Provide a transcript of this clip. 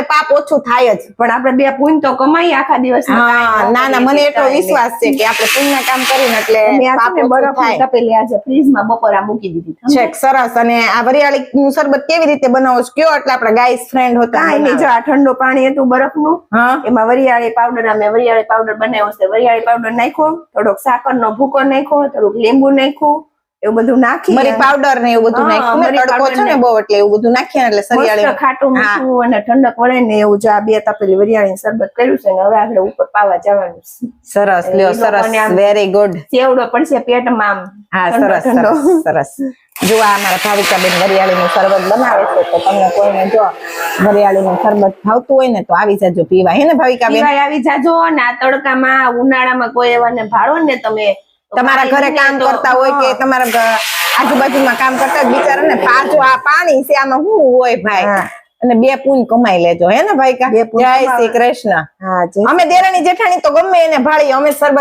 નામે પાપ ઓછું થાય જ. પણ આપણે બે પૂન તો કમાઈ આખા દિવસ ના ના મને એટલો વિશ્વાસ છે કે આપણે પુણ્ય કામ કરીને એટલે પાપ બરફ તપેલી આજે ફ્રીજમાં બપોરા મૂકી દીધી છે સરસ. અને આ વરિયાળી નું શરબત કેવી રીતે બનાવો છો? કયો? એટલે આપણે ગાઈસ ફ્રેન્ડ હોતા એની જો આ ઠંડો પાણી હતું બરફનું એમાં વરિયાળી પાવડર અમે વરિયાળી પાવડર બનાવ્યો છે. વરિયાળી પાવડર નાખ્યો થોડોક સાકરનો ભૂકો નાખ્યો થોડુંક લીંબુ નાખ્યું એવું બધું નાખી મરી પાવડર ને એવું બધું નાખ્યું. મેં તડકો છે ને બહુ એટલે એવું બધું નાખીએ એટલે સરિયાળી ખાટું મીઠું અને ઠંડક વળે ને એવું જો આ બે તપેલી વરિયાળી શરબત કર્યું છે ને હવે આપણે ઉપર પાવા જવાનું સરસ લ્યો સરસ. વેરી ગુડ સેવડો પડશે પેટમાં હા સરસ સરસ જો આ અમારા ભાવિકાબેન વરિયાળીનું શરબત બનાવે છે તો તમને કોઈને જો વરિયાળીનું શરબત ભાવતું હોય ને તો આવી જાજો પીવા હે ને ભાવિકાબેન? આવી જાજો. ને આ તડકામાં ઉનાળામાં કોઈ એવાને ભાળો ને તમે તમારા ઘરે કામ કરતા હોય કે તમારા આજુબાજુમાં કામ કરતા બિચારા ને પાછો આ પાણી છે આમાં શું હોય ભાઈ? અને બે પૂન કમાઈ લેજો હે ને ભાઈ જય શ્રી કૃષ્ણ. અમે દેરાણી જેઠાણી તો ગમે એને ભાળી અમે શરબત